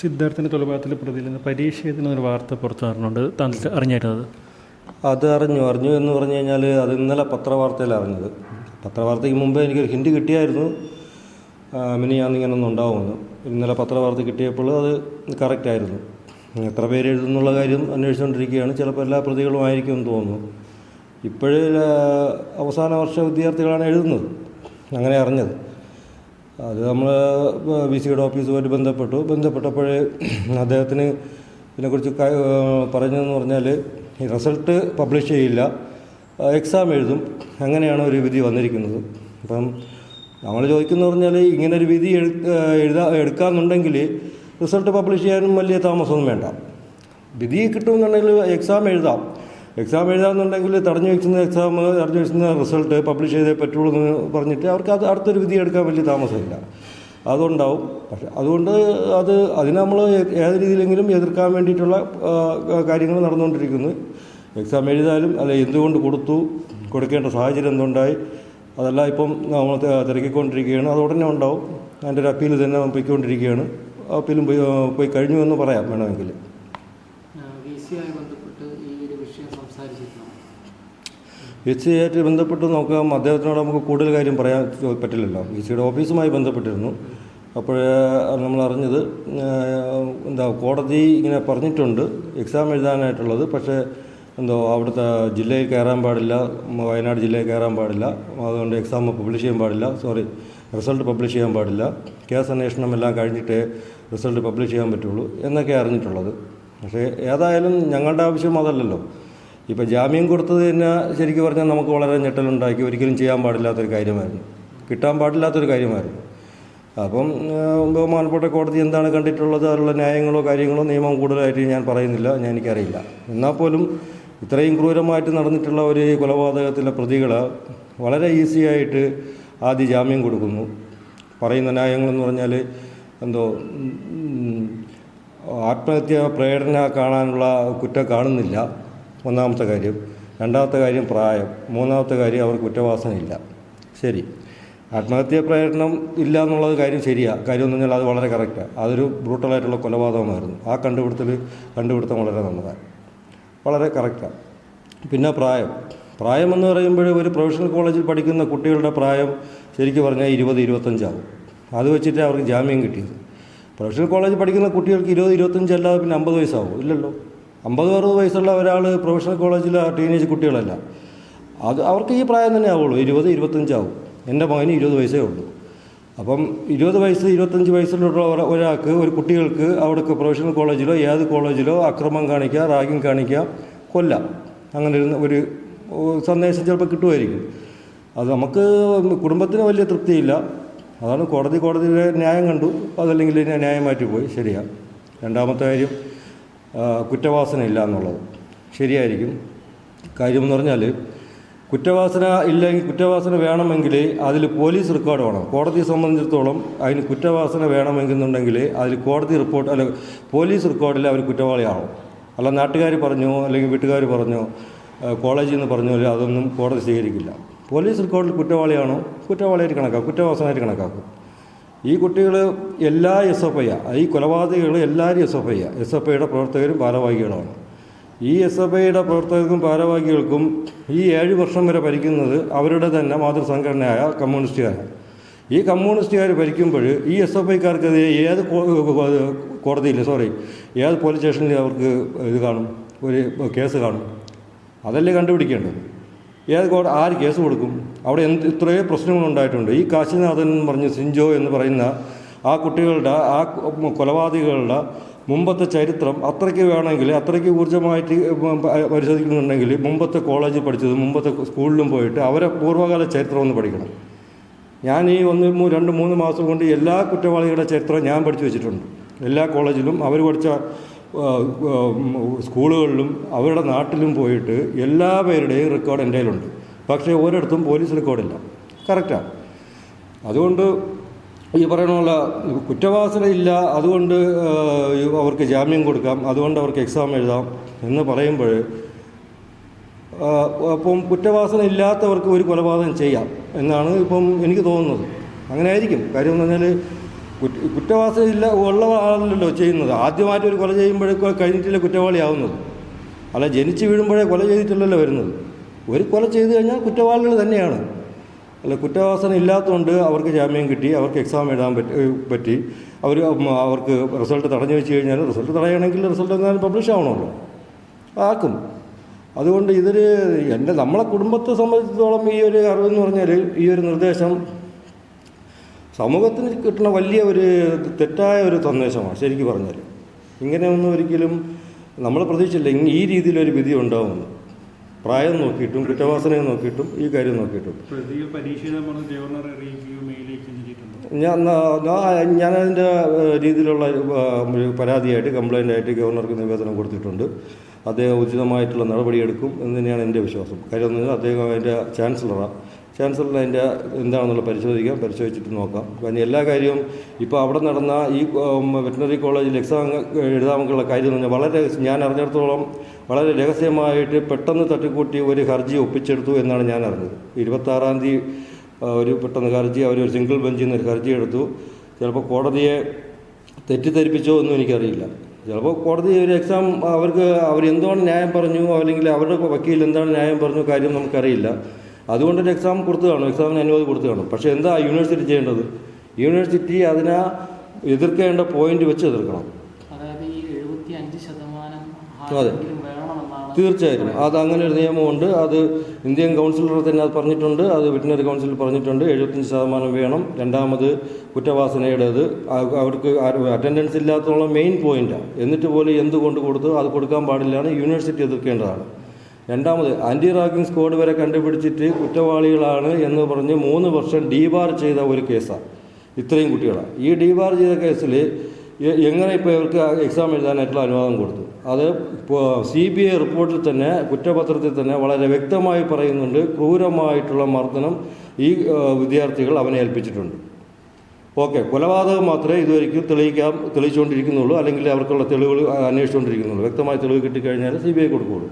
സിദ്ധാർത്ഥിന്റെ കൊലപാതകത്തിൽ പ്രതിയിൽ നിന്ന് പരീക്ഷ എഴുതുന്ന വാർത്ത പുറത്തു വരണുണ്ട് താങ്കൾ അറിഞ്ഞായിരുന്നത്? അത് അറിഞ്ഞു. അറിഞ്ഞു എന്ന് പറഞ്ഞു കഴിഞ്ഞാൽ അത് ഇന്നലെ പത്രവാർത്തയിൽ അറിഞ്ഞത്. പത്രവാർത്തയ്ക്ക് മുമ്പേ എനിക്കൊരു ഹിൻഡ് കിട്ടിയായിരുന്നു. മിനിയാന്നിങ്ങനെ ഉണ്ടാവുമെന്ന്. ഇന്നലെ പത്രവാർത്ത കിട്ടിയപ്പോൾ അത് കറക്റ്റായിരുന്നു എത്ര പേര് എഴുതുന്നുള്ള കാര്യം അന്വേഷിച്ചുകൊണ്ടിരിക്കുകയാണ്. ചിലപ്പോൾ എല്ലാ പ്രതികളും ആയിരിക്കുമെന്ന് തോന്നുന്നു. ഇപ്പോഴേ അവസാന വർഷ വിദ്യാർത്ഥികളാണ് എഴുതുന്നത്. അങ്ങനെ അറിഞ്ഞത്. അത് നമ്മൾ വി സിയുടെ ഓഫീസുമായിട്ട് ബന്ധപ്പെട്ടു. ബന്ധപ്പെട്ടപ്പോഴേ അദ്ദേഹത്തിന് ഇതിനെക്കുറിച്ച് പറഞ്ഞതെന്ന് പറഞ്ഞാൽ റിസൾട്ട് പബ്ലിഷ് ചെയ്യില്ല. എക്സാം എഴുതും. അങ്ങനെയാണ് ഒരു വിധി വന്നിരിക്കുന്നത്. അപ്പം നമ്മൾ ചോദിക്കുന്ന പറഞ്ഞാൽ ഇങ്ങനെ ഒരു വിധി എഴു എഴുതാ എടുക്കാമെന്നുണ്ടെങ്കിൽ റിസൾട്ട് പബ്ലിഷ് ചെയ്യാനും വലിയ താമസമൊന്നും വേണ്ട. വിധി കിട്ടുമെന്നുണ്ടെങ്കിൽ എക്സാം എഴുതാം. എക്സാം എഴുതാമെന്നുണ്ടെങ്കിൽ തടഞ്ഞു വെക്കുന്ന എക്സാം തടഞ്ഞു വെക്കുന്ന റിസൾട്ട് പബ്ലിഷ് ചെയ്തേ പറ്റുള്ളൂ എന്ന് പറഞ്ഞിട്ട് അവർക്ക് അത് അടുത്തൊരു വിധി എടുക്കാൻ വലിയ താമസമില്ല. അതുണ്ടാവും. പക്ഷെ അതുകൊണ്ട് അത് അതിനെ നമ്മൾ ഏത് രീതിയിലെങ്കിലും എതിർക്കാൻ വേണ്ടിയിട്ടുള്ള കാര്യങ്ങൾ നടന്നുകൊണ്ടിരിക്കുന്നു. എക്സാം എഴുതാലും അല്ല എന്തുകൊണ്ട് കൊടുത്തു കൊടുക്കേണ്ട സാഹചര്യം എന്തുണ്ടായി അതെല്ലാം ഇപ്പം നമ്മൾ തിരക്കിക്കൊണ്ടിരിക്കുകയാണ്. അത് ഉടനെ ഉണ്ടാവും. അതിന്റെ ഒരു അപ്പീൽ തന്നെ പോയിക്കൊണ്ടിരിക്കുകയാണ് അപ്പീലും പോയി പോയി കഴിഞ്ഞു എന്ന് പറയാം വേണമെങ്കിൽ വി സിയുമായി ബന്ധപ്പെട്ട് ഈ ഒരു വിഷയം സംസാരിച്ചിരുന്നു ആയിട്ട് ബന്ധപ്പെട്ട് നോക്കാം. അദ്ദേഹത്തിനോട് നമുക്ക് കൂടുതൽ കാര്യം പറയാൻ പറ്റില്ലല്ലോ. വി സിയുടെ ഓഫീസുമായി ബന്ധപ്പെട്ടിരുന്നു. അപ്പോൾ നമ്മൾ അറിഞ്ഞത് എന്താ കോടതി ഇങ്ങനെ പറഞ്ഞിട്ടുണ്ട് എക്സാം എഴുതാനായിട്ടുള്ളത്. പക്ഷേ എന്തോ അവിടുത്തെ ജില്ലയിൽ കയറാൻ പാടില്ല വയനാട് ജില്ലയിൽ കയറാൻ പാടില്ല. അതുകൊണ്ട് എക്സാം പബ്ലിഷ് ചെയ്യാൻ പാടില്ല. സോറി റിസൾട്ട് പബ്ലിഷ് ചെയ്യാൻ പാടില്ല. കേസ് അന്വേഷണം എല്ലാം കഴിഞ്ഞിട്ടേ റിസൾട്ട് പബ്ലിഷ് ചെയ്യാൻ പറ്റുള്ളൂ എന്നൊക്കെ അറിഞ്ഞിട്ടുള്ളത്. പക്ഷേ ഏതായാലും ഞങ്ങളുടെ ആവശ്യം അതല്ലല്ലോ. ഇപ്പോൾ ജാമ്യം കൊടുത്തത് തന്നെ ശരിക്കും പറഞ്ഞാൽ നമുക്ക് വളരെ ഞെട്ടലുണ്ടാക്കി ഒരിക്കലും ചെയ്യാൻ പാടില്ലാത്തൊരു കാര്യമായിരുന്നു. കിട്ടാൻ പാടില്ലാത്തൊരു കാര്യമായിരുന്നു. അപ്പം ബഹുമാനപ്പെട്ട കോടതി എന്താണ് കണ്ടിട്ടുള്ളത്? അതിലുള്ള ന്യായങ്ങളോ കാര്യങ്ങളോ നിയമം കൂടുതലായിട്ട് ഞാൻ പറയുന്നില്ല. ഞാൻ എനിക്കറിയില്ല. എന്നാൽ പോലും ഇത്രയും ക്രൂരമായിട്ട് നടന്നിട്ടുള്ള ഒരു കൊലപാതകത്തിലെ പ്രതികൾ വളരെ ഈസി ആയിട്ട് ആദ്യ ജാമ്യം കൊടുക്കുന്നു. പറയുന്ന ന്യായങ്ങളെന്ന് പറഞ്ഞാൽ എന്തോ ആത്മഹത്യ പ്രേരണ കാണാനുള്ള കുറ്റം കാണുന്നില്ല. ഒന്നാമത്തെ കാര്യം. രണ്ടാമത്തെ കാര്യം പ്രായം. മൂന്നാമത്തെ കാര്യം അവർക്ക് കുറ്റവാസനയില്ല. ശരി. ആത്മഹത്യാ പ്രേരണം ഇല്ല എന്നുള്ളത് കാര്യം ശരിയാണ് കാര്യം എന്ന് പറഞ്ഞാൽ അത് വളരെ കറക്റ്റാണ് അതൊരു ബ്രൂട്ടലായിട്ടുള്ള കൊലപാതകമായിരുന്നു. ആ കണ്ടുപിടുത്തൽ കണ്ടുപിടുത്തം വളരെ നല്ലതാണ് വളരെ കറക്റ്റാണ് പിന്നെ പ്രായം. പ്രായം എന്ന് പറയുമ്പോൾ ഒരു പ്രൊഫഷണൽ കോളേജിൽ പഠിക്കുന്ന കുട്ടികളുടെ പ്രായം ശരിക്കും പറഞ്ഞാൽ ഇരുപത് ഇരുപത്തഞ്ചാവും. അത് വെച്ചിട്ട് അവർക്ക് ജാമ്യം കിട്ടിയത്. പ്രൊഫഷണൽ കോളേജിൽ പഠിക്കുന്ന കുട്ടികൾക്ക് ഇരുപത് ഇരുപത്തഞ്ചല്ലാതെ പിന്നെ അമ്പത് വയസ്സാവും. ഇല്ലല്ലോ. അമ്പത് അറുപത് വയസ്സുള്ള ഒരാൾ പ്രൊഫഷണൽ കോളേജിലെ ടീനേജ് കുട്ടികളല്ല. അത് അവർക്ക് ഈ പ്രായം തന്നെ ആവുള്ളൂ. ഇരുപത് ഇരുപത്തഞ്ചാവും എന്റെ മകന് ഇരുപത് വയസ്സേ ഉള്ളൂ. അപ്പം ഇരുപത് വയസ്സ് ഇരുപത്തഞ്ച് വയസ്സിലുള്ള ഒരാൾക്ക് ഒരു കുട്ടികൾക്ക് അവിടെ പ്രൊഫഷണൽ കോളേജിലോ ഏത് കോളേജിലോ അക്രമം കാണിക്കുക റാഗിങ് കാണിക്കുക കൊല്ലാം. അങ്ങനെ ഒരു സന്ദേശം ചിലപ്പോൾ കിട്ടുമായിരിക്കും. അത് നമുക്ക് കുടുംബത്തിന് വലിയ തൃപ്തിയില്ല. അതാണ് കോടതി കോടതിയുടെ ന്യായം കണ്ടു. അതല്ലെങ്കിൽ ന്യായം മാറ്റിപ്പോയി. പോയി ശരിയാണ് രണ്ടാമത്തെ കാര്യം കുറ്റവാസന ഇല്ല എന്നുള്ളത്. ശരിയായിരിക്കും. കാര്യമെന്ന് പറഞ്ഞാൽ കുറ്റവാസന ഇല്ലെങ്കിൽ കുറ്റവാസന വേണമെങ്കിൽ അതിൽ പോലീസ് റെക്കോർഡ് വേണം. കോടതിയെ സംബന്ധിച്ചിടത്തോളം അതിന് കുറ്റവാസന വേണമെന്നുണ്ടെങ്കിൽ അതിൽ കോടതി റിപ്പോർട്ട് അല്ല പോലീസ് റെക്കോർഡിൽ അവർ കുറ്റവാളിയാണോ അല്ല നാട്ടുകാർ പറഞ്ഞോ അല്ലെങ്കിൽ വീട്ടുകാർ പറഞ്ഞോ കോളേജിൽ നിന്ന് പറഞ്ഞോ അതൊന്നും കോടതി സ്വീകരിക്കില്ല. പോലീസ് റെക്കോർഡിൽ കുറ്റവാളിയാണോ? കുറ്റവാളിയായിട്ട് കണക്കാക്കും. കുറ്റവാസനമായിട്ട് കണക്കാക്കും. ഈ കുട്ടികൾ എല്ലാ എസ് എഫ് ഐ ഈ കൊലപാതകങ്ങൾ എല്ലാവരും S F I S F ഐയുടെ പ്രവർത്തകരും ഭാരവാഹികളാണ്. ഈ എസ് എഫ് ഐയുടെ പ്രവർത്തകർക്കും ഭാരവാഹികൾക്കും ഈ ഏഴ് വർഷം വരെ ഭരിക്കുന്നത് അവരുടെ തന്നെ മാതൃസംഘടനയായ കമ്മ്യൂണിസ്റ്റുകാരാണ്. ഈ കമ്മ്യൂണിസ്റ്റുകാർ ഭരിക്കുമ്പോൾ ഈ എസ് എഫ് ഐക്കാർക്കെതിരെ ഏത് കോടതിയിൽ സോറി ഏത് പോലീസ് സ്റ്റേഷനിൽ അവർക്ക് ഇത് കാണും ഒരു കേസ് കാണും. അതല്ലേ കണ്ടുപിടിക്കേണ്ടത്? ഏത് കോടതി ആര് കേസ് കൊടുക്കും? അവിടെ എന്ത് ഇത്രയോ പ്രശ്നങ്ങളുണ്ടായിട്ടുണ്ട് ഈ കാശിനാഥൻ എന്ന് പറഞ്ഞ് സിഞ്ചോ എന്ന് പറയുന്ന ആ കുട്ടികളുടെ ആ കൊലപാതകികളുടെ മുമ്പത്തെ ചരിത്രം അത്രയ്ക്ക് വേണമെങ്കിൽ അത്രയ്ക്ക് ഊർജമായിട്ട് പരിശോധിക്കുന്നുണ്ടെങ്കിൽ മുമ്പത്തെ കോളേജിൽ പഠിച്ചത് മുമ്പത്തെ സ്കൂളിലും പോയിട്ട് അവരെ പൂർവകാല ചരിത്രം ഒന്ന് പഠിക്കണം. ഞാൻ ഈ ഒന്ന് രണ്ട് മൂന്ന് മാസം കൊണ്ട് എല്ലാ കുറ്റവാളികളുടെ ചരിത്രം ഞാൻ പഠിച്ചു വെച്ചിട്ടുണ്ട്. എല്ലാ കോളേജിലും അവർ പഠിച്ച സ്കൂളുകളിലും അവരുടെ നാട്ടിലും പോയിട്ട് എല്ലാ പേരുടെയും റെക്കോർഡ് എന്റെ കയ്യിലുണ്ട്. പക്ഷേ ഒരിടത്തും പോലീസ് റെക്കോർഡില്ല കറക്റ്റാണ് അതുകൊണ്ട് ഈ പറയണ പോലെ കുറ്റവാസന ഇല്ല. അതുകൊണ്ട് അവർക്ക് ജാമ്യം കൊടുക്കാം. അതുകൊണ്ട് അവർക്ക് എക്സാം എഴുതാം എന്ന് പറയുമ്പോൾ അപ്പം കുറ്റവാസന ഇല്ലാത്തവർക്ക് ഒരു കൊലപാതകം ചെയ്യാം എന്നാണ് ഇപ്പം എനിക്ക് തോന്നുന്നത്. അങ്ങനെ ആയിരിക്കും. കാര്യം എന്ന് പറഞ്ഞാൽ കുറ്റവാസന ഇല്ല ഉള്ള ആളല്ലോ ചെയ്യുന്നത്. ആദ്യമായിട്ട് ഒരു കൊല ചെയ്യുമ്പോഴേക്കും കഴിഞ്ഞിട്ടില്ല കുറ്റവാളിയാവുന്നത്. അല്ല ജനിച്ച് വീഴുമ്പോഴേ കൊല ചെയ്തിട്ടില്ലല്ലോ വരുന്നത്. ഒരു കൊല ചെയ്തു കഴിഞ്ഞാൽ കുറ്റവാളികൾ തന്നെയാണ്. അല്ല കുറ്റവാസന ഇല്ലാത്തതുകൊണ്ട് അവർക്ക് ജാമ്യം കിട്ടി അവർക്ക് എക്സാം എഴുതാൻ പറ്റി പറ്റി. അവർ അവർക്ക് റിസൾട്ട് തടഞ്ഞു വെച്ച് കഴിഞ്ഞാൽ റിസൾട്ട് തടയണമെങ്കിൽ റിസൾട്ട് എന്തായാലും പബ്ലിഷ് ആവണമല്ലോ. ആക്കും. അതുകൊണ്ട് ഇതൊരു എന്റെ നമ്മളെ കുടുംബത്തെ സംബന്ധിച്ചിടത്തോളം ഈ ഒരു അറിവെന്ന് പറഞ്ഞാൽ ഈ ഒരു നിർദ്ദേശം സമൂഹത്തിന് കിട്ടുന്ന വലിയ ഒരു തെറ്റായ ഒരു സന്ദേശമാണ് ശരിക്കും പറഞ്ഞാൽ ഇങ്ങനെയൊന്നും ഒരിക്കലും നമ്മൾ പ്രതീക്ഷിച്ചില്ല ഈ രീതിയിലൊരു വിധി ഉണ്ടാവുമെന്ന്. പ്രായം നോക്കിയിട്ടും കുറ്റവാസനയെ നോക്കിയിട്ടും ഈ കാര്യം നോക്കിയിട്ടും. ഞാൻ ഞാൻ- ഞാനതിന്റെ രീതിയിലുള്ള പരാതിയായിട്ട് കംപ്ലൈന്റ് ആയിട്ട് ഗവർണർക്ക് നിവേദനം കൊടുത്തിട്ടുണ്ട്. അദ്ദേഹം ഉചിതമായിട്ടുള്ള നടപടിയെടുക്കും എന്ന് തന്നെയാണ് എന്റെ വിശ്വാസം. കാര്യം അദ്ദേഹം അതിന്റെ ചാൻസലറാണ് ചാൻസലർ അതിന്റെ എന്താണെന്നുള്ള പരിശോധിക്കാം പരിശോധിച്ചിട്ട് നോക്കാം. കാരണം എല്ലാ കാര്യവും ഇപ്പോൾ അവിടെ നടന്ന ഈ വെറ്റിനറി കോളേജിൽ എക്സാം എഴുതാമെന്നുള്ള കാര്യം എന്ന് പറഞ്ഞാൽ വളരെ ഞാൻ അറിഞ്ഞിടത്തോളം വളരെ രഹസ്യമായിട്ട് പെട്ടെന്ന് തട്ടിക്കൂട്ടി ഒരു ഹർജി ഒപ്പിച്ചെടുത്തു എന്നാണ് ഞാൻ അറിഞ്ഞത്. ഇരുപത്താറാം തീയതി ഒരു പെട്ടെന്ന് ഹർജി അവർ ഒരു സിംഗിൾ ബെഞ്ചിൽ നിന്ന് ഒരു ഹർജി എടുത്തു. ചിലപ്പോൾ കോടതിയെ തെറ്റിദ്ധരിപ്പിച്ചോ എന്നും എനിക്കറിയില്ല. ചിലപ്പോൾ കോടതി ഒരു എക്സാം അവർക്ക് അവർ എന്താണ് ന്യായം പറഞ്ഞു അല്ലെങ്കിൽ അവരുടെ വക്കീൽ എന്താണ് ന്യായം പറഞ്ഞു കാര്യം നമുക്കറിയില്ല. അതുകൊണ്ടൊരു എക്സാം കൊടുത്തു കാണും എക്സാമിന് അനുമതി കൊടുത്തു കാണും പക്ഷേ എന്താ യൂണിവേഴ്സിറ്റി ചെയ്യേണ്ടത്? യൂണിവേഴ്സിറ്റി അതിനെ എതിർക്കേണ്ട പോയിന്റ് വെച്ച് എതിർക്കണം. അതെ. തീർച്ചയായിട്ടും. അത് അങ്ങനെ ഒരു നിയമമുണ്ട്. അത് ഇന്ത്യൻ കൗൺസിലർ തന്നെ അത് പറഞ്ഞിട്ടുണ്ട്. അത് വെറ്റിനറി കൗൺസിൽ പറഞ്ഞിട്ടുണ്ട്. എഴുപത്തഞ്ച് ശതമാനം വേണം. രണ്ടാമത് കുറ്റവാസനയുടേത്. അവർക്ക് അറ്റൻഡൻസ് ഇല്ലാത്തുള്ള മെയിൻ പോയിന്റാണ് എന്നിട്ട് പോലും എന്ത് കൊണ്ട് കൊടുത്തു അത് കൊടുക്കാൻ പാടില്ലാണ് യൂണിവേഴ്സിറ്റി എതിർക്കേണ്ടതാണ്. രണ്ടാമത് ആന്റി റാഗിംഗ് സ്ക്വാഡ് വരെ കണ്ടുപിടിച്ചിട്ട് കുറ്റവാളികളാണ് എന്ന് പറഞ്ഞ് മൂന്ന് വർഷം ഡീബാർ ചെയ്ത ഒരു കേസാണ് ഇത്രയും കുട്ടികളാണ് ഈ ഡീബാർ ചെയ്ത കേസിൽ എങ്ങനെ ഇപ്പോൾ ഇവർക്ക് എക്സാം എഴുതാനായിട്ടുള്ള അനുവാദം കൊടുത്തു? അത് ഇപ്പോൾ സി ബി ഐ റിപ്പോർട്ടിൽ തന്നെ കുറ്റപത്രത്തിൽ തന്നെ വളരെ വ്യക്തമായി പറയുന്നുണ്ട്. ക്രൂരമായിട്ടുള്ള മർദ്ദനം ഈ വിദ്യാർത്ഥികൾ അവനെ ഏൽപ്പിച്ചിട്ടുണ്ട്. ഓക്കെ കൊലപാതകം മാത്രമേ ഇതുവരെയ്ക്കും തെളിയിക്കാൻ തെളിയിച്ചുകൊണ്ടിരിക്കുന്നുള്ളൂ. അല്ലെങ്കിൽ അവർക്കുള്ള തെളിവുകൾ അന്വേഷിച്ചുകൊണ്ടിരിക്കുന്നുള്ളൂ. വ്യക്തമായ തെളിവ് കിട്ടിക്കഴിഞ്ഞാൽ സി ബി ഐ കൊടുക്കുകയുള്ളൂ.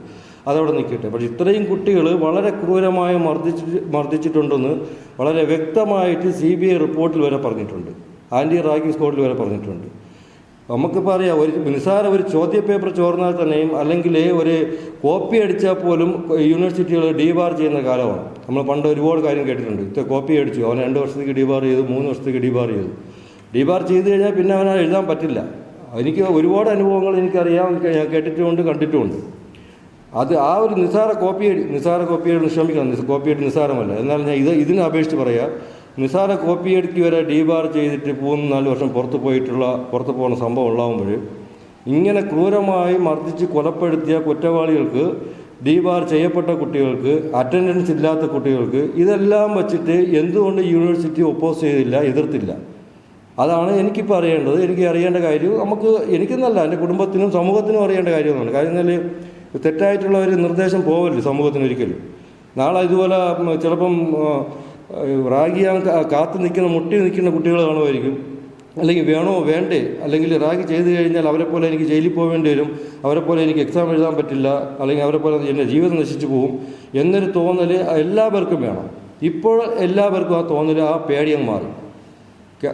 അതവിടെ നിൽക്കട്ടെ. പക്ഷെ ഇത്രയും കുട്ടികൾ വളരെ ക്രൂരമായി മർദ്ദിച്ച് മർദ്ദിച്ചിട്ടുണ്ടെന്ന് വളരെ വ്യക്തമായിട്ട് സി ബി ഐ റിപ്പോർട്ടിൽ വരെ പറഞ്ഞിട്ടുണ്ട്. ആന്റി റാഗിംഗ് സ്കോഡിൽ വരെ പറഞ്ഞിട്ടുണ്ട്. നമുക്കിപ്പോൾ അറിയാം ഒരു നിസാര ഒരു ചോദ്യ പേപ്പർ ചോർന്നാൽ തന്നെയും അല്ലെങ്കിൽ ഒരു കോപ്പി അടിച്ചാൽ പോലും യൂണിവേഴ്സിറ്റികൾ ഡീബാർ ചെയ്യുന്ന കാലമാണ്. നമ്മൾ പണ്ട് ഒരുപാട് കാര്യം കേട്ടിട്ടുണ്ട്. ഇത്ര കോപ്പി അടിച്ചു. അവൻ രണ്ട് വർഷത്തേക്ക് ഡീബാർ ചെയ്തു മൂന്ന് വർഷത്തേക്ക് ഡീബാർ ചെയ്തു. ഡീബാർ ചെയ്ത് കഴിഞ്ഞാൽ പിന്നെ അവനെ എഴുതാൻ പറ്റില്ല. എനിക്ക് ഒരുപാട് അനുഭവങ്ങൾ എനിക്കറിയാം ഞാൻ കേട്ടിട്ടുമുണ്ട് കണ്ടിട്ടുമുണ്ട്. അത് ആ ഒരു നിസാര കോപ്പി നിസാര കോപ്പിയടി ക്ഷമിക്കണം കോപ്പിയടി നിസാരമല്ല. എന്നാൽ ഞാൻ ഇത് ഇതിനെ അപേക്ഷിച്ച് പറയാം നിസാര കോപ്പിയടിക്ക് വരെ ഡീബാർ ചെയ്തിട്ട് മൂന്ന് നാല് വർഷം പുറത്ത് പോയിട്ടുള്ള പുറത്ത് പോകുന്ന സംഭവം ഉണ്ടാകുമ്പോൾ ഇങ്ങനെ ക്രൂരമായി മർദ്ദിച്ച് കൊലപ്പെടുത്തിയ കുറ്റവാളികൾക്ക് ഡീബാർ ചെയ്യപ്പെട്ട കുട്ടികൾക്ക് അറ്റൻഡൻസ് ഇല്ലാത്ത കുട്ടികൾക്ക് ഇതെല്ലാം വച്ചിട്ട് എന്തുകൊണ്ട് യൂണിവേഴ്സിറ്റി ഒപ്പോസ് ചെയ്തില്ല എതിർത്തില്ല? അതാണ് എനിക്കിപ്പോൾ അറിയേണ്ടത് എനിക്ക് അറിയേണ്ട കാര്യം നമുക്ക് എനിക്കെന്നല്ല എന്റെ കുടുംബത്തിനും സമൂഹത്തിനും അറിയേണ്ട കാര്യമാണ് കാര്യം എന്നാൽ തെറ്റായിട്ടുള്ള ഒരു നിർദ്ദേശം പോകരുത് സമൂഹത്തിന് ഒരിക്കലും നാളെ ഇതുപോലെ ചിലപ്പം റാഗിയാൻ കാത്തു നിൽക്കുന്ന മുട്ടി നിൽക്കുന്ന കുട്ടികൾ കാണുമായിരിക്കും. അല്ലെങ്കിൽ വേണോ വേണ്ടേ? അല്ലെങ്കിൽ റാഗി ചെയ്തു കഴിഞ്ഞാൽ അവരെ പോലെ എനിക്ക് ജയിലിൽ പോകേണ്ടി വരും. അവരെ പോലെ എനിക്ക് എക്സാം എഴുതാൻ പറ്റില്ല. അല്ലെങ്കിൽ അവരെ പോലെ എന്റെ ജീവിതം നശിച്ചു പോകും. എന്നൊരു തോന്നൽ എല്ലാവർക്കും വേണം. ഇപ്പോൾ എല്ലാവർക്കും ആ തോന്നൽ ആ പേടിയങ്ങ് മാറി.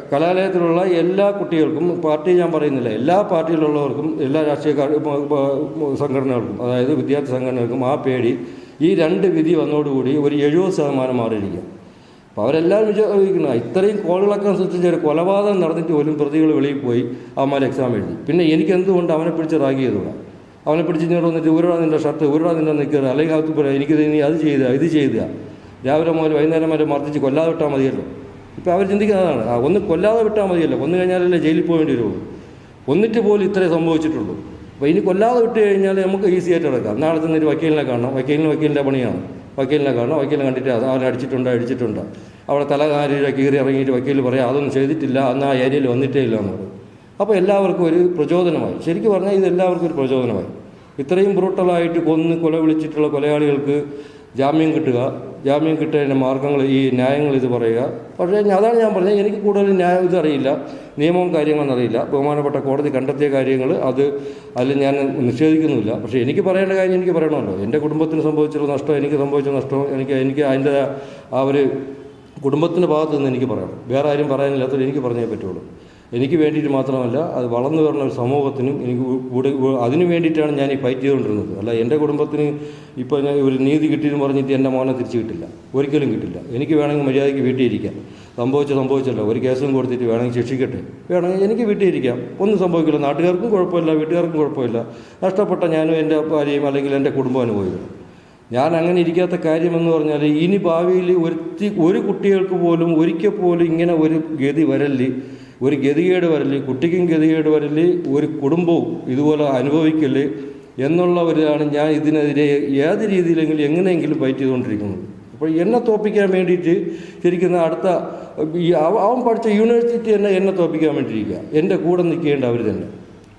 കലാലയത്തിലുള്ള എല്ലാ കുട്ടികൾക്കും പാർട്ടി ഞാൻ പറയുന്നില്ല എല്ലാ പാർട്ടിയിലുള്ളവർക്കും എല്ലാ രാഷ്ട്രീയ കാ- ഉം, ഉം, സംഘടനകൾക്കും അതായത് വിദ്യാർത്ഥി സംഘടനകൾക്കും ആ പേടി ഈ രണ്ട് വിധി വന്നതോടുകൂടി ഒരു എഴുപത് ശതമാനം മാറിയിരിക്കുക അപ്പോൾ അവരെല്ലാവരും വിചാരിക്കുന്ന ഇത്രയും കോളുകളൊക്കെ സൃഷ്ടിച്ച ഒരു കൊലപാതകം നടന്നിട്ട് പോലും പ്രതികൾ വെളിയിൽ പോയി അവന്മാർ എക്സാം എഴുതി. പിന്നെ എനിക്ക് എന്തുകൊണ്ട് അവനെ പിടിച്ച് റാഗ് അവനെ പിടിച്ച് ഇങ്ങോട്ട് വന്നിട്ട് ഒരുപാട് നിന്റെ ഷർട്ട് ഒരുപാട് നിന്റെ നിൽക്കുക അല്ലെങ്കിൽ പറയാം എനിക്ക് നീ അത് ചെയ്തുക ഇത് ചെയ്തുക രാവിലെ മുതൽ വൈകുന്നേരം വരെ മർദ്ദിച്ച് കൊല്ലാതെ വിട്ടാൽ മതിയല്ലോ. ഇപ്പോൾ അവർ ചിന്തിക്കുന്നതാണ് ആ ഒന്ന് കൊല്ലാതെ വിട്ടാൽ മതിയല്ലോ. കൊന്നു കഴിഞ്ഞാലല്ലേ ജയിലിൽ പോകേണ്ടി വരുള്ളൂ. ഒന്നിട്ട് പോലും ഇത്രേ സംഭവിച്ചിട്ടുള്ളൂ. അപ്പോൾ ഇനി കൊല്ലാതെ വിട്ട് കഴിഞ്ഞാൽ നമുക്ക് ഈസി ആയിട്ട് നടക്കാം. നാളെ ചെന്നൊരു വക്കീലിനെ കാണണം. വക്കീലിന് വക്കീലിന്റെ പണിയാണ്. വക്കീലിനെ കാണണം. വക്കീലിനെ കണ്ടിട്ട് അവൻ അടിച്ചിട്ടുണ്ട് അടിച്ചിട്ടുണ്ട് അവിടെ തലകാരിയുടെ കീറി ഇറങ്ങിയിട്ട് വക്കീൽ പറയാം അതൊന്നും ചെയ്തിട്ടില്ല. അന്ന് ആ ഏരിയയിൽ വന്നിട്ടേ ഇല്ല എന്ന് പറയും അപ്പോൾ എല്ലാവർക്കും ഒരു പ്രചോദനമായി. ശരിക്കും പറഞ്ഞാൽ ഇത് എല്ലാവർക്കും ഒരു പ്രചോദനമായി. ഇത്രയും ബ്രൂട്ടലായിട്ട് കൊന്ന് കൊല വിളിച്ചിട്ടുള്ള കൊലയാളികൾക്ക് ജാമ്യം കിട്ടുക ജാമ്യം കിട്ടേണ്ട മാർഗങ്ങൾ ഈ ന്യായങ്ങൾ ഇത് പറയുക. പക്ഷേ അതാണ് ഞാൻ പറഞ്ഞത്. എനിക്ക് കൂടുതൽ ന്യായം ഇതറിയില്ല നിയമവും കാര്യങ്ങളൊന്നും അറിയില്ല. ബഹുമാനപ്പെട്ട കോടതി കണ്ടെത്തിയ കാര്യങ്ങൾ അത് അതിൽ ഞാൻ നിഷേധിക്കുന്നില്ല പക്ഷേ എനിക്ക് പറയേണ്ട കാര്യം എനിക്ക് പറയണമല്ലോ. എന്റെ കുടുംബത്തിന് സംഭവിച്ചുള്ള നഷ്ടം എനിക്ക് സംഭവിച്ച നഷ്ടം എനിക്ക് എനിക്ക് അതിന്റെ ആ ഒരു കുടുംബത്തിന്റെ ഭാഗത്തു നിന്ന് എനിക്ക് പറയണം. വേറെ ആരും പറയാനില്ലാത്തത് എനിക്ക് പറഞ്ഞേ പറ്റുള്ളൂ. എനിക്ക് വേണ്ടിയിട്ട് മാത്രമല്ല അത് വളർന്നു വരുന്ന ഒരു സമൂഹത്തിനും എനിക്ക് കൂടെ അതിനു വേണ്ടിയിട്ടാണ് ഞാൻ ഈ ഫൈറ്റ് ചെയ്തുകൊണ്ടിരുന്നത്. അല്ല എന്റെ കുടുംബത്തിന് ഇപ്പോൾ ഞാൻ ഒരു നീതി കിട്ടിയെന്ന് പറഞ്ഞിട്ട് എന്റെ മോനെ തിരിച്ചു കിട്ടില്ല. ഒരിക്കലും കിട്ടില്ല. എനിക്ക് വേണമെങ്കിൽ മര്യാദയ്ക്ക് വീട്ടിൽ ഇരിക്കാം സംഭവിച്ച സംഭവിച്ചല്ലോ. ഒരു കേസും കൊടുത്തിട്ട് വേണമെങ്കിൽ ശിക്ഷിക്കട്ടെ. വേണമെങ്കിൽ എനിക്ക് വീട്ടിൽ ഇരിക്കാം ഒന്നും സംഭവിക്കില്ല. നാട്ടുകാർക്കും കുഴപ്പമില്ല വീട്ടുകാർക്കും കുഴപ്പമില്ല. നഷ്ടപ്പെട്ട ഞാനും എന്റെ ഭാര്യയും അല്ലെങ്കിൽ എന്റെ കുടുംബം അനുഭവിക്കണം ഞാൻ അങ്ങനെ ഇരിക്കാത്ത കാര്യമെന്ന് പറഞ്ഞാൽ ഇനി ഭാവിയിൽ ഒരു കുട്ടികൾക്ക് പോലും ഒരിക്കൽ പോലും ഇങ്ങനെ ഒരു ഗതി വരൽ ഒരു ഗതികേട് വരൽ കുട്ടിക്കും ഗതികേട് വരൽ ഒരു കുടുംബവും ഇതുപോലെ അനുഭവിക്കൽ എന്നുള്ളവരാണ് ഞാൻ ഇതിനെതിരെ ഏത് രീതിയിലെങ്കിലും എങ്ങനെയെങ്കിലും ഫൈറ്റ് ചെയ്തുകൊണ്ടിരിക്കുന്നത്. അപ്പോൾ എന്നെ തോപ്പിക്കാൻ വേണ്ടിയിട്ട് ഇരിക്കുന്ന അടുത്ത അവൻ പഠിച്ച യൂണിവേഴ്സിറ്റി തന്നെ എന്നെ തോപ്പിക്കാൻ വേണ്ടിയിരിക്കുക. എന്റെ കൂടെ നിൽക്കേണ്ട അവർ തന്നെ.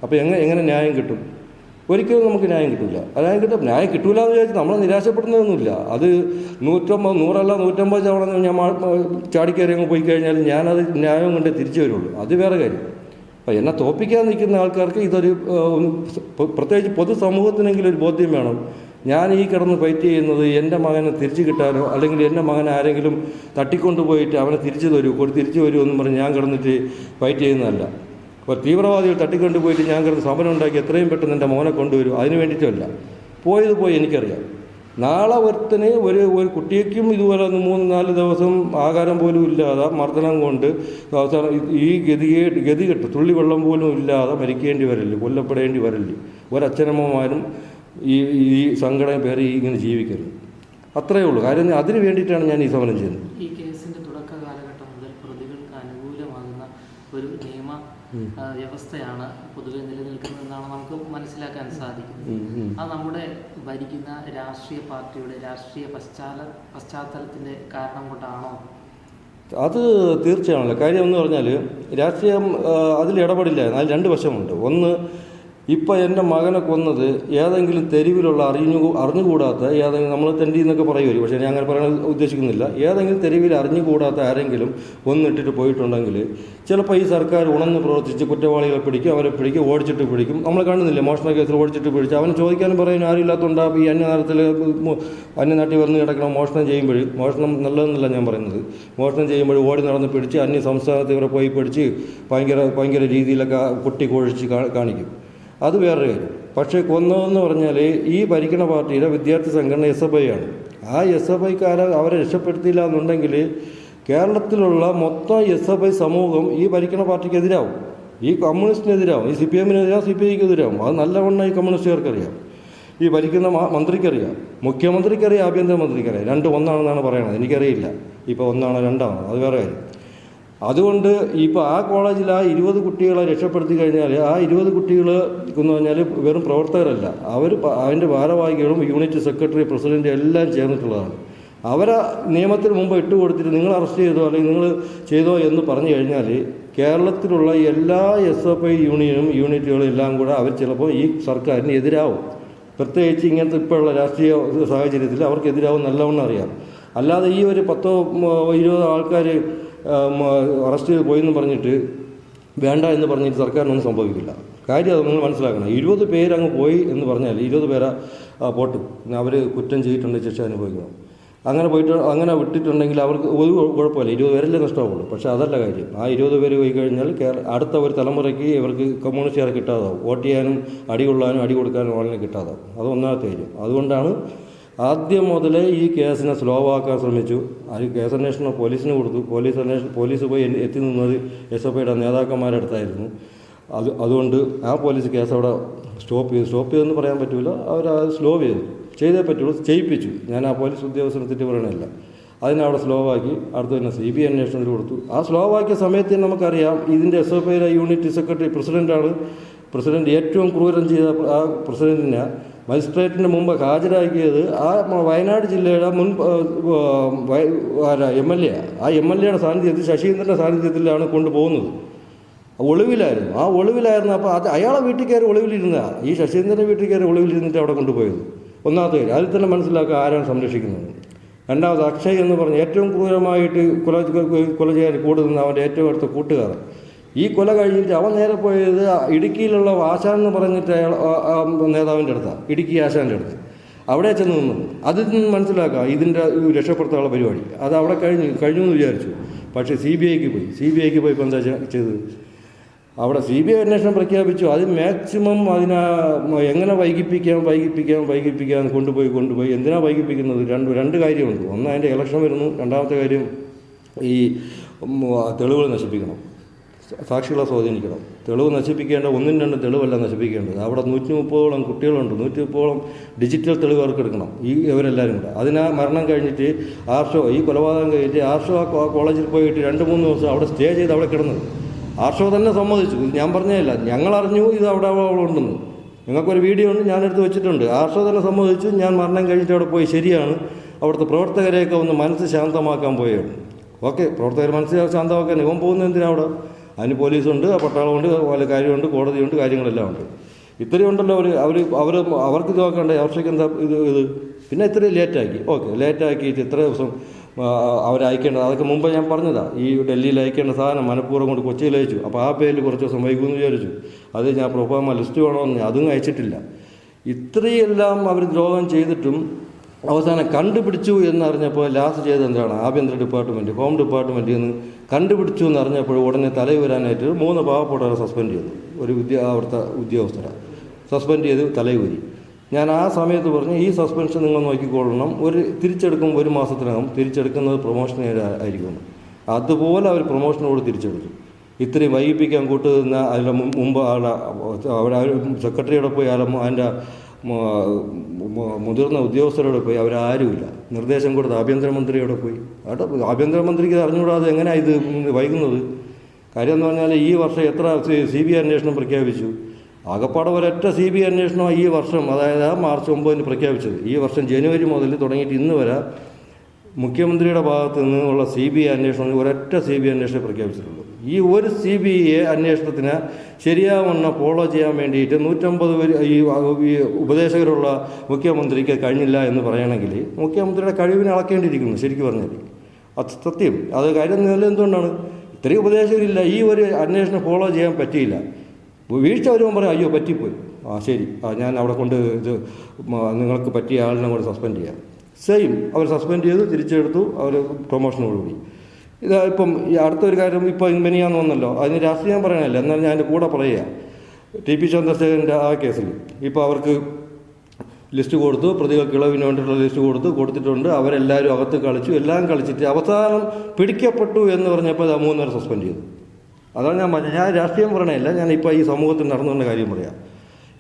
അപ്പോൾ എങ്ങനെ എങ്ങനെ ന്യായം കിട്ടും? ഒരിക്കലും നമുക്ക് ന്യായം കിട്ടില്ല ന്യായം കിട്ടും ന്യായം കിട്ടൂല എന്ന് വിചാരിച്ച് നമ്മൾ നിരാശപ്പെടുന്നതൊന്നുമില്ല. അത് നൂറ്റമ്പത് നൂറല്ല നൂറ്റമ്പത് തവണ ഞാൻ ചാടിക്കയറി അങ്ങ് പോയി കഴിഞ്ഞാൽ ഞാനത് ന്യായം കൊണ്ട് തിരിച്ചു വരുള്ളൂ. അത് വേറെ കാര്യം. അപ്പം എന്നെ തോപ്പിക്കാൻ നിൽക്കുന്ന ആൾക്കാർക്ക് ഇതൊരു പ്രത്യേകിച്ച് പൊതുസമൂഹത്തിനെങ്കിലും ഒരു ബോധ്യം വേണം. ഞാൻ ഈ കിടന്ന് ഫൈറ്റ് ചെയ്യുന്നത് എന്റെ മകനെ തിരിച്ചു കിട്ടാനോ അല്ലെങ്കിൽ എന്റെ മകനെ ആരെങ്കിലും തട്ടിക്കൊണ്ടുപോയിട്ട് അവനെ തിരിച്ചു തരൂ തിരിച്ചു വരൂ എന്ന് പറഞ്ഞ് ഞാൻ കിടന്നിട്ട് ഫൈറ്റ് ചെയ്യുന്നതല്ല. അപ്പോൾ തീവ്രവാദികൾ തട്ടിക്കൊണ്ട് പോയിട്ട് ഞാൻ കിടന്ന് സമരം ഉണ്ടാക്കി എത്രയും പെട്ടെന്ന് എന്റെ മോനെ കൊണ്ടുവരും. അതിന് വേണ്ടിയിട്ടല്ല. പോയത് പോയി എനിക്കറിയാം. നാളെ ഒരുത്തന് ഒരു ഒരു കുട്ടിക്കും ഇതുപോലെ മൂന്ന് നാല് ദിവസം ആഹാരം പോലും ഇല്ലാതെ മർദ്ദനം കൊണ്ട് അവസാനം ഈ ഗതി ഗതികെട്ട് തുള്ളി വെള്ളം പോലും ഇല്ലാതെ മരിക്കേണ്ടി വരില്ല കൊല്ലപ്പെടേണ്ടി വരില്ല ഒരച്ഛനമ്മമാരും ഈ ഈ സങ്കടം പേര് ഇങ്ങനെ ജീവിക്കരുത്. അത്രയേ ഉള്ളൂ. കാര്യം അതിന് വേണ്ടിയിട്ടാണ് ഞാൻ ഈ സമരം ചെയ്യുന്നത് ഈ കേസിന്റെ തുടക്ക കാലഘട്ടം മുതൽ പ്രതികൾക്ക് അനുകൂലമാകുന്ന ഒരു നിയമ ആ, വ്യവസ്ഥയാണ് പൊതുവെ നിലനിൽക്കുന്നതെന്നാണ് നമുക്ക് മനസ്സിലാക്കാൻ സാധിക്കും. അത് നമ്മുടെ ഭരിക്കുന്ന രാഷ്ട്രീയ പാർട്ടിയുടെ രാഷ്ട്രീയ പശ്ചാത്തല പശ്ചാത്തലത്തിന്റെ കാരണം കൊണ്ടാണോ? അത് തീർച്ചയാണല്ലോ. കാര്യം എന്ന് പറഞ്ഞാൽ രാഷ്ട്രീയം അതിൽ ഇടപെടില്ല. അതിൽ രണ്ട് വശമുണ്ട്. ഒന്ന് ഇപ്പം എന്റെ മകനെ കൊന്നത് ഏതെങ്കിലും തെരുവിലുള്ള അറിഞ്ഞു അറിഞ്ഞുകൂടാത്ത ഏതെങ്കിലും നമ്മൾ തെണ്ടി എന്നൊക്കെ പറയുമല്ലോ പക്ഷേ ഞാൻ അങ്ങനെ പറയാൻ ഉദ്ദേശിക്കുന്നില്ല. ഏതെങ്കിലും തെരുവിൽ അറിഞ്ഞുകൂടാത്ത ആരെങ്കിലും ഒന്നിട്ടിട്ട് പോയിട്ടുണ്ടെങ്കിൽ ചിലപ്പോൾ ഈ സർക്കാർ ഉണർന്ന് പ്രവർത്തിച്ച് കുറ്റവാളികളെ പിടിക്കും അവരെ പിടിക്കും ഓടിച്ചിട്ട് പിടിക്കും. നമ്മൾ കാണുന്നില്ല മോഷണ കേസിൽ ഓടിച്ചിട്ട് പിടിച്ച്. അവന് ചോദിക്കാനും പറയാനും ആരും ഇല്ലാത്തതുകൊണ്ട് ഈ അന്യനാട്ടിൽ അന്യനാട്ടിൽ വന്ന് കിടക്കണം മോഷണം ചെയ്യുമ്പോൾ മോഷണം നല്ലതെന്നല്ല ഞാൻ പറയുന്നത്. മോഷണം ചെയ്യുമ്പോൾ ഓടി നടന്ന് പിടിച്ച് അന്യ സംസ്ഥാനത്ത് ഇവരെ പോയി പിടിച്ച് ഭയങ്കര ഭയങ്കര രീതിയിലൊക്കെ കുട്ടി കൊഴിച്ച് കാണിക്കും. അത് വേറൊരു കാര്യം. പക്ഷേ കൊന്നതെന്ന് പറഞ്ഞാൽ ഈ ഭരിക്കുന്ന പാർട്ടിയുടെ വിദ്യാർത്ഥി സംഘടന എസ് എഫ് ഐ ആണ്. ആ എസ് എഫ് ഐക്കാരെ അവരെ രക്ഷപ്പെടുത്തിയില്ല എന്നുണ്ടെങ്കിൽ കേരളത്തിലുള്ള മൊത്തം എസ് എഫ് ഐ സമൂഹം ഈ ഭരിക്കുന്ന പാർട്ടിക്ക് എതിരാവും ഈ കമ്മ്യൂണിസ്റ്റിനെതിരാവും. ഈ സി പി എമ്മിനെതിരാവും സി പി ഐക്ക് എതിരാവും അത് നല്ലവണ്ണം ഈ കമ്മ്യൂണിസ്റ്റുകാർക്കറിയാം ഈ ഭരിക്കുന്ന മന്ത്രിക്കറിയാം. മുഖ്യമന്ത്രിക്കറിയാം ആഭ്യന്തരമന്ത്രിക്കറിയാം. രണ്ട് ഒന്നാണെന്നാണ് പറയുന്നത് എനിക്കറിയില്ല. ഇപ്പോൾ ഒന്നാണോ രണ്ടാണോ? അത് വേറെ കാര്യം. അതുകൊണ്ട് ഇപ്പോൾ ആ കോളേജിൽ ആ ഇരുപത് കുട്ടികളെ രക്ഷപ്പെടുത്തി കഴിഞ്ഞാൽ ആ ഇരുപത് കുട്ടികൾ എന്ന് പറഞ്ഞാൽ വെറും പ്രവർത്തകരല്ല. അവർ അതിന്റെ ഭാരവാഹികളും യൂണിറ്റ് സെക്രട്ടറി പ്രസിഡന്റ് എല്ലാം ചേർന്നിട്ടുള്ളതാണ്. അവരെ നിയമത്തിന് മുമ്പ് ഇട്ട് കൊടുത്തിട്ട് നിങ്ങൾ അറസ്റ്റ് ചെയ്തോ അല്ലെങ്കിൽ നിങ്ങൾ ചെയ്തോ എന്ന് പറഞ്ഞു കഴിഞ്ഞാൽ കേരളത്തിലുള്ള എല്ലാ എസ് എഫ് ഐ യൂണിയനും യൂണിറ്റുകളും എല്ലാം കൂടെ അവർ ചിലപ്പോൾ ഈ സർക്കാരിന് എതിരാവും. പ്രത്യേകിച്ച് ഇങ്ങനത്തെ ഇപ്പോഴുള്ള രാഷ്ട്രീയ സാഹചര്യത്തിൽ അവർക്ക് എതിരാവും നല്ലവണ്ണം അറിയാം. അല്ലാതെ ഈ ഒരു പത്തോ ഇരുപതോ ആൾക്കാർ അറസ്റ്റ് ചെയ്ത് പോയെന്ന് പറഞ്ഞിട്ട് വേണ്ട എന്ന് പറഞ്ഞിട്ട് സർക്കാരിനൊന്നും സംഭവിക്കില്ല. കാര്യം അത് നിങ്ങൾ മനസ്സിലാക്കണം. ഇരുപത് പേരങ്ങ് പോയി എന്ന് പറഞ്ഞാൽ ഇരുപത് പേരാ പോട്ട്. അവർ കുറ്റം ചെയ്തിട്ടുണ്ട് ശിക്ഷ അനുഭവിക്കണം അങ്ങനെ പോയിട്ട് അങ്ങനെ വിട്ടിട്ടുണ്ടെങ്കിൽ അവർക്ക് ഒരു കുഴപ്പമില്ല. ഇരുപത് പേരല്ലേ നഷ്ടമാവുള്ളൂ. പക്ഷേ അതല്ല കാര്യം. ആ ഇരുപത് പേര് പോയി കഴിഞ്ഞാൽ അടുത്ത ഒരു തലമുറയ്ക്ക് ഇവർക്ക് കമ്മ്യൂണിസ്റ്റുകാരെ കിട്ടാതാവും. വോട്ട് ചെയ്യാനും അടി കൊള്ളാനും അടി കൊടുക്കാനും ആളിനെ കിട്ടാതാവും. അത് ഒന്നാമത്തെ കാര്യം. അതുകൊണ്ടാണ് ആദ്യം മുതലേ ഈ കേസിനെ സ്ലോ ആക്കാൻ ശ്രമിച്ചു. അത് കേസ് അന്വേഷണം പോലീസിന് കൊടുത്തു. പോലീസ് അന്വേഷണം പോലീസ് പോയി എത്തി- നിന്നത് എസ് എഫ് ഐയുടെ നേതാക്കന്മാരുടെ അടുത്തായിരുന്നു. അത് അതുകൊണ്ട് ആ പോലീസ് കേസ് അവിടെ സ്റ്റോപ്പ് ചെയ്തു. സ്റ്റോപ്പ് ചെയ്തെന്ന് പറയാൻ പറ്റില്ല അവർ അത് സ്ലോ ചെയ്തു. ചെയ്തേ പറ്റുള്ളൂ. ചെയ്യിപ്പിച്ചു. ഞാൻ ആ പോലീസ് ഉദ്യോഗസ്ഥനെ തെറ്റി പറയണമല്ല അതിനവിടെ സ്ലോ ആക്കി അടുത്ത് തന്നെ സി ബി ഐ അന്വേഷണത്തിൽ കൊടുത്തു. ആ സ്ലോ ആക്കിയ സമയത്ത് നമുക്കറിയാം. ഇതിന്റെ എസ് എഫ് ഐയുടെ യൂണിറ്റ് സെക്രട്ടറി പ്രസിഡന്റാണ് പ്രസിഡന്റ് ഏറ്റവും ക്രൂരം ചെയ്ത ആ പ്രസിഡന്റിനെ മജിസ്ട്രേറ്റിന് മുമ്പ് ഹാജരാക്കിയത് ആ വയനാട് ജില്ലയുടെ മുൻ എം എൽ എ. ആ എം എൽ എയുടെ സാന്നിധ്യത്തിൽ ശശീന്ദ്രന്റെ സാന്നിധ്യത്തിലാണ് കൊണ്ടുപോകുന്നത്. ഒളിവിലായിരുന്നു. ആ ഒളിവിലായിരുന്നു അപ്പോൾ അത് അയാളെ വീട്ടിൽ കയറി ഒളിവിലിരുന്ന ഈ ശശീന്ദ്രന്റെ വീട്ടിൽ കയറി ഒളിവിലിരുന്നിട്ട് അവിടെ കൊണ്ടുപോയത്. ഒന്നാമത്തെ കാര്യം അതിൽ തന്നെ മനസ്സിലാക്കുക ആരാണ് സംരക്ഷിക്കുന്നത്. രണ്ടാമത് അക്ഷയ് എന്ന് പറഞ്ഞ് ഏറ്റവും ക്രൂരമായിട്ട് കൊല കൊല ചെയ്യാൻ കൂടുതൽ നിന്ന അവന്റെ ഏറ്റവും അടുത്ത കൂട്ടുകാരൻ. ഈ കൊല കഴിഞ്ഞിട്ട് അവൻ നേരെ പോയത് ഇടുക്കിയിലുള്ള ആശാൻ എന്ന് പറഞ്ഞിട്ട് അയാൾ നേതാവിന്റെ അടുത്താണ് ഇടുക്കി ആശാന്റെ അടുത്ത്. അവിടെ ചെന്ന് നിന്നു. അതിൽ നിന്ന് മനസ്സിലാക്കുക ഇതിന്റെ രക്ഷപ്പെടുത്താനുള്ള പരിപാടി. അത് അവിടെ കഴിഞ്ഞു കഴിഞ്ഞു എന്ന് വിചാരിച്ചു. പക്ഷേ സി ബി ഐക്ക് പോയി. സി ബി ഐക്ക് പോയി ഇപ്പോൾ എന്താ ചെയ്തത്? അവിടെ സി ബി ഐ അന്വേഷണം പ്രഖ്യാപിച്ചു. അത് മാക്സിമം അതിനെ എങ്ങനെ വൈകിപ്പിക്കാം വൈകിപ്പിക്കാം വൈകിപ്പിക്കാം കൊണ്ടുപോയി കൊണ്ടുപോയി. എന്തിനാ വൈകിപ്പിക്കുന്നത്? രണ്ട് രണ്ട് കാര്യമുണ്ട്. ഒന്ന് അതിന്റെ ഇലക്ഷൻ വരുന്നു. രണ്ടാമത്തെ കാര്യം ഈ തെളിവുകൾ നശിപ്പിക്കണം. സാക്ഷികളെ സ്വാധീനിക്കണം. തെളിവ് നശിപ്പിക്കേണ്ട ഒന്നും രണ്ടും തെളിവല്ല നശിപ്പിക്കേണ്ടത്. അവിടെ നൂറ്റി മുപ്പതോളം കുട്ടികളുണ്ട്. നൂറ്റി മുപ്പതോളം ഡിജിറ്റൽ തെളിവ് അവർക്ക് എടുക്കണം. ഈ ഇവരെല്ലാവരും കൂടെ. അതിനാ മരണം കഴിഞ്ഞിട്ട് ആർഷോ ഈ കൊലപാതകം കഴിഞ്ഞിട്ട് ആർഷോ ആ കോളേജിൽ പോയിട്ട് രണ്ട് മൂന്ന് ദിവസം അവിടെ സ്റ്റേ ചെയ്ത് അവിടെ കിടന്നത്. ആർഷോ തന്നെ സമ്മതിച്ചു. ഞാൻ പറഞ്ഞതല്ല. ഞങ്ങൾ അറിഞ്ഞു ഇത് അവിടെ ഉണ്ടെന്ന്. നിങ്ങൾക്കൊരു വീഡിയോ ഉണ്ട് ഞാനെടുത്ത് വെച്ചിട്ടുണ്ട്. ആർഷോ തന്നെ സമ്മതിച്ചു. ഞാൻ മരണം കഴിഞ്ഞിട്ട് അവിടെ പോയി ശരിയാണ്. അവിടുത്തെ പ്രവർത്തകരെയൊക്കെ ഒന്ന് മനസ്സ് ശാന്തമാക്കാൻ പോയാണ്. ഓക്കെ പ്രവർത്തകർ മനസ്സ് ശാന്തമാക്കാൻ ഇവൻ പോകുന്നത് എന്തിനാണ് അവിടെ? അതിന് പോലീസുണ്ട് പട്ടാളമുണ്ട് കാര്യമുണ്ട് കോടതിയുണ്ട് കാര്യങ്ങളെല്ലാം ഉണ്ട്. ഇത്രയും ഉണ്ടല്ലോ അവർ അവർ അവർ അവർക്ക് ഇത് അവർക്ക് എന്താ ഇത് ഇത്? പിന്നെ ഇത്രയും ലേറ്റാക്കി. ഓക്കെ ലേറ്റാക്കിയിട്ട് ഇത്ര ദിവസം അവരയക്കേണ്ടത് അതൊക്കെ മുമ്പ് ഞാൻ പറഞ്ഞതാ. ഈ ഡൽഹിയിൽ അയക്കേണ്ട സാധനം മനഃപൂർവം കൊണ്ട് കൊച്ചിയിൽ അയച്ചു. അപ്പോൾ ആ പേരിൽ കുറച്ച് ദിവസം വൈകുമെന്ന് വിചാരിച്ചു. അത് ഞാൻ പ്രൊഫോമ ലിസ്റ്റ് വേണമെന്ന് അതും അയച്ചിട്ടില്ല. ഇത്രയെല്ലാം അവർ ദ്രോഹം ചെയ്തിട്ടും അവസാനം കണ്ടുപിടിച്ചു എന്നറിഞ്ഞപ്പോൾ ലാസ്റ്റ് ചെയ്തത് എന്താണ്? ആഭ്യന്തര ഡിപ്പാർട്ട്മെന്റ് ഹോം ഡിപ്പാർട്ട്മെന്റിൽ നിന്ന് കണ്ടുപിടിച്ചു എന്നറിഞ്ഞപ്പോൾ ഉടനെ തലയിൽ വരാനായിട്ട് മൂന്ന് പാവപ്പെട്ടവരെ സസ്പെൻഡ് ചെയ്തു. ഒരു വിദ്യാവർത്ത അവിടുത്തെ ഉദ്യോഗസ്ഥരെ. സസ്പെൻഡ് ചെയ്ത് തലയൂരി ഞാൻ ആ സമയത്ത് പറഞ്ഞു ഈ സസ്പെൻഷൻ നിങ്ങൾ നോക്കിക്കൊള്ളണം. ഒരു തിരിച്ചെടുക്കുമ്പോൾ ഒരു മാസത്തിനകം തിരിച്ചെടുക്കുന്നത് പ്രൊമോഷൻ ആയിരിക്കും. അതുപോലെ അവർ പ്രൊമോഷനോട് തിരിച്ചെടുത്തു. ഇത്രയും വൈകിപ്പിക്കാൻ കൂട്ടുന്ന അതിന്റെ മുമ്പ് ആളെ അവിടെ സെക്രട്ടറിയോടെ പോയി അതിന്റെ മുതിർന്ന ഉദ്യോഗസ്ഥരോട് പോയി അവരാരുമില്ല. നിർദ്ദേശം കൊടുത്ത ആഭ്യന്തരമന്ത്രിയോടെ പോയി. അവിടെ ആഭ്യന്തരമന്ത്രിക്ക് അറിഞ്ഞുകൂടാതെ എങ്ങനെയാണ് ഇത് വൈകുന്നത്? കാര്യം എന്ന് പറഞ്ഞാൽ ഈ വർഷം എത്ര സി ബി ഐ അന്വേഷണം പ്രഖ്യാപിച്ചു? ആകപ്പാടെ ഒരൊറ്റ സി ബി ഐ അന്വേഷണം ഈ വർഷം അതായത് ആ മാർച്ച് ഒമ്പതിന് പ്രഖ്യാപിച്ചത്. ഈ വർഷം ജനുവരി മുതൽ തുടങ്ങിയിട്ട് ഇന്ന് വരെ മുഖ്യമന്ത്രിയുടെ ഭാഗത്തു നിന്നുള്ള സി ബി ഐ അന്വേഷണം ഒരൊറ്റ സി ബി ഐ അന്വേഷണം പ്രഖ്യാപിച്ചിട്ടുള്ളൂ. ഈ ഒരു സി ബി ഐ അന്വേഷണത്തിന് ശരിയാവണ്ണം ഫോളോ ചെയ്യാൻ വേണ്ടിയിട്ട് നൂറ്റമ്പത് ഈ ഉപദേശകരുള്ള മുഖ്യമന്ത്രിക്ക് കഴിഞ്ഞില്ല എന്ന് പറയണമെങ്കിൽ മുഖ്യമന്ത്രിയുടെ കഴിവിനെ അളക്കേണ്ടിയിരിക്കുന്നു ശരിക്കും പറഞ്ഞാൽ അത് സത്യം. അത് കാര്യം എന്തുകൊണ്ടാണ്? ഇത്രയും ഉപദേശകരില്ല. ഈ ഒരു അന്വേഷണം ഫോളോ ചെയ്യാൻ പറ്റിയില്ല. വീഴ്ച വരുമ്പോൾ പറയാം അയ്യോ പറ്റിപ്പോയി. ആ ശരി. ആ ഞാൻ അവിടെ കൊണ്ട് ഇത് നിങ്ങൾക്ക് പറ്റിയ ആളിനെ കൊണ്ട് സസ്പെൻഡ് ചെയ്യാം. സെയിം അവർ സസ്പെൻഡ് ചെയ്തു തിരിച്ചെടുത്തു അവർ പ്രൊമോഷനോടുകൂടി ഇത് ഇപ്പം ഈ അടുത്തൊരു കാര്യം ഇപ്പോൾ ഇങ്ങനെയാന്ന് വന്നല്ലോ അതിന് രാഷ്ട്രീയം പറയാനല്ല എന്നാൽ ഞാൻ എന്റെ കൂടെ പറയുക. ടി പി ചന്ദ്രശേഖരന്റെ ആ കേസിൽ. ഇപ്പോൾ അവർക്ക് ലിസ്റ്റ് കൊടുത്തു പ്രതികൾക്ക് ഇളവിന് വേണ്ടിയിട്ടുള്ള ലിസ്റ്റ് കൊടുത്തു കൊടുത്തിട്ടുണ്ട്. അവരെല്ലാവരും അകത്ത് കളിച്ചു എല്ലാം കളിച്ചിട്ട് അവസാനം പിടിക്കപ്പെട്ടു എന്ന് പറഞ്ഞപ്പോൾ അത് മൂന്നര സസ്പെൻഡ് ചെയ്തു. അതാണ് ഞാൻ പറഞ്ഞത്. ഞാൻ രാഷ്ട്രീയം പറയണല്ല ഞാൻ ഇപ്പോൾ ഈ സമൂഹത്തിൽ നടന്നുകൊണ്ട കാര്യം പറയാം.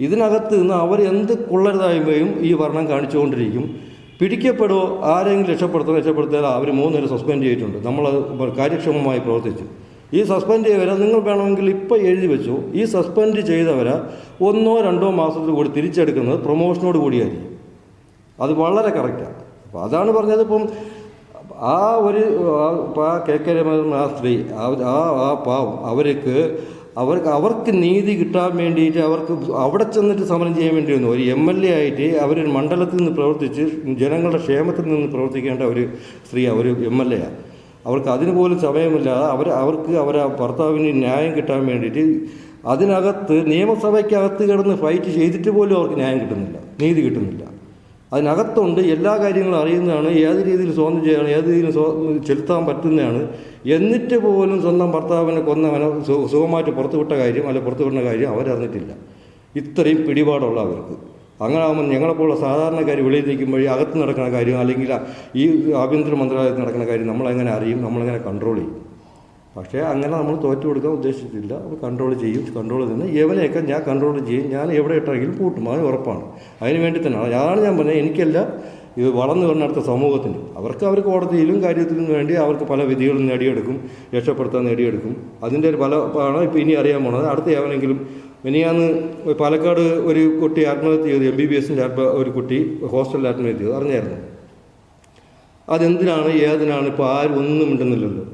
ഇതിനകത്ത് നിന്ന് അവർ എന്ത് കൊള്ളരുതായ്മയും ഈ ഭരണം കാണിച്ചുകൊണ്ടിരിക്കും. പിടിക്കപ്പെടുമോ ആരെങ്കിലും രക്ഷപ്പെടുത്തണം രക്ഷപ്പെടുത്തിയാൽ അവർ മൂന്നുപേരെ സസ്പെൻഡ് ചെയ്തിട്ടുണ്ട്. നമ്മൾ കാര്യക്ഷമമായി പ്രവർത്തിച്ചു. ഈ സസ്പെൻഡ് ചെയ്തവരെ നിങ്ങൾ വേണമെങ്കിൽ ഇപ്പോൾ എഴുതി വെച്ചു. ഈ സസ്പെൻഡ് ചെയ്തവരെ ഒന്നോ രണ്ടോ മാസത്തിൽ കൂടി തിരിച്ചെടുക്കുന്നത് പ്രൊമോഷനോട് കൂടിയായിരിക്കും. അത് വളരെ കറക്റ്റാണ് അപ്പോൾ അതാണ് പറഞ്ഞത്. ഇപ്പം ആ ഒരു കെ. കെ. രമ ആ സ്ത്രീ ആ ആ പാവം അവർക്ക് അവർക്ക് അവർക്ക് നീതി കിട്ടാൻ വേണ്ടിയിട്ട് അവർക്ക് അവിടെ ചെന്നിട്ട് സമരം ചെയ്യാൻ വേണ്ടി വന്നു. ഒരു എം എൽ എ ആയിട്ട് അവരൊരു മണ്ഡലത്തിൽ നിന്ന് പ്രവർത്തിച്ച് ജനങ്ങളുടെ ക്ഷേമത്തിൽ നിന്ന് പ്രവർത്തിക്കേണ്ട ഒരു സ്ത്രീ ഒരു എം എൽ എയാണ് അവർക്ക് അതിന് പോലും സമയമില്ലാതെ അവർ അവർക്ക് അവരെ ഭർത്താവിന് ന്യായം കിട്ടാൻ വേണ്ടിയിട്ട് അതിനകത്ത് നിയമസഭയ്ക്കകത്ത് കിടന്ന് ഫൈറ്റ് ചെയ്തിട്ട് പോലും അവർക്ക് ന്യായം കിട്ടുന്നില്ല. നീതി കിട്ടുന്നില്ല. അതിനകത്തുണ്ട് എല്ലാ കാര്യങ്ങളും അറിയുന്നതാണ് ഏത് രീതിയിൽ സ്വാതന്ത്ര്യം ചെയ്യണം ഏത് രീതിയിൽ ചെലുത്താൻ പറ്റുന്നതാണ്. എന്നിട്ട് പോലും സ്വന്തം ഭർത്താവിനെ കൊന്നവനെ സുഖമായിട്ട് പുറത്തുവിട്ട കാര്യം അല്ലെ പുറത്തു വിടുന്ന കാര്യം അവരറിഞ്ഞിട്ടില്ല. ഇത്രയും പിടിപാടുള്ള അവർക്ക്. അങ്ങനെ ആകുമ്പോൾ ഞങ്ങളെപ്പോലുള്ള സാധാരണക്കാർ വെളിയിൽ നിൽക്കുമ്പോഴേ അകത്ത് നടക്കുന്ന കാര്യം അല്ലെങ്കിൽ ഈ ആഭ്യന്തര മന്ത്രാലയത്തിൽ നടക്കുന്ന കാര്യം നമ്മളെങ്ങനെ അറിയും? നമ്മളെങ്ങനെ കൺട്രോൾ ചെയ്യും? പക്ഷേ അങ്ങനെ നമ്മൾ തോറ്റു കൊടുക്കാൻ ഉദ്ദേശിച്ചിട്ടില്ല. അപ്പോൾ കൺട്രോൾ ചെയ്യും കൺട്രോൾ നിന്ന് എവനെയൊക്കെ ഞാൻ കൺട്രോൾ ചെയ്യും. ഞാൻ എവിടെ ഇട്ടെങ്കിലും പൂട്ടും അത് ഉറപ്പാണ്. അതിന് വേണ്ടി തന്നെയാണ്. അതാണ് ഞാൻ പറഞ്ഞത്. എനിക്കല്ല ഇത് വളർന്നു വരുന്ന അടുത്ത സമൂഹത്തിന്. അവർക്ക് അവർ കോടതിയിലും കാര്യത്തിലും വേണ്ടി അവർക്ക് പല വിധികളും നേടിയെടുക്കും രക്ഷപ്പെടുത്താൻ നേടിയെടുക്കും. അതിന്റെ ഒരു പല ആണ് ഇപ്പോൾ ഇനി അറിയാൻ പോണത്. അടുത്ത എവനെങ്കിലും ഇനിയാന്ന് പാലക്കാട് ഒരു കുട്ടി ആത്മഹത്യ ചെയ്തു. എം ബി ബി എസിന്റെ ഒരു കുട്ടി ഹോസ്റ്റലിൽ ആത്മഹത്യ ചെയ്തു. അറിഞ്ഞായിരുന്നു? അതെന്തിനാണ് ഏതിനാണ്? ഇപ്പോൾ ആരും ഒന്നും മിണ്ടുന്നില്ലല്ലോ. എന്ത്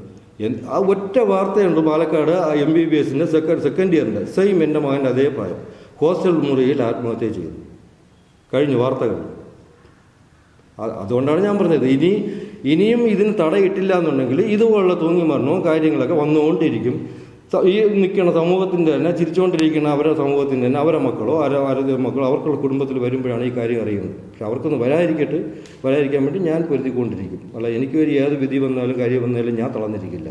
ആ ഒറ്റ വാർത്തയുണ്ട് പാലക്കാട് ആ എം ബി ബി എസിന്റെ സെക്കൻഡ് സെക്കൻഡ് ഇയറിന്റെ സെയിം എന്റെ മകന്റെ അതേ പ്രായം. ഹോസ്റ്റൽ മുറിയിൽ ആത്മഹത്യ ചെയ്തു. കഴിഞ്ഞു വാർത്തകൾ. അതുകൊണ്ടാണ് ഞാൻ പറഞ്ഞത്. ഇനി ഇനിയും ഇതിന് തടയിട്ടില്ല എന്നുണ്ടെങ്കിൽ ഇതുപോലുള്ള തൂങ്ങി മരണവും കാര്യങ്ങളൊക്കെ വന്നുകൊണ്ടിരിക്കും. ഈ നിൽക്കുന്ന സമൂഹത്തിന്റെ തന്നെ ചിരിച്ചുകൊണ്ടിരിക്കുന്ന അവരുടെ സമൂഹത്തിന്റെ തന്നെ അവരുടെ മക്കളോ ആരോ അവരുടെ മക്കളോ അവർക്കുള്ള കുടുംബത്തിൽ വരുമ്പോഴാണ് ഈ കാര്യം അറിയുന്നത്. പക്ഷെ അവർക്കൊന്ന് വരാതിരിക്കട്ട് വരാതിരിക്കാൻ വേണ്ടി ഞാൻ പൊരുതിക്കൊണ്ടിരിക്കും. അല്ല എനിക്ക് ഒരു ഏത് വിധി വന്നാലും കാര്യം വന്നാലും ഞാൻ തളർന്നിരിക്കില്ല.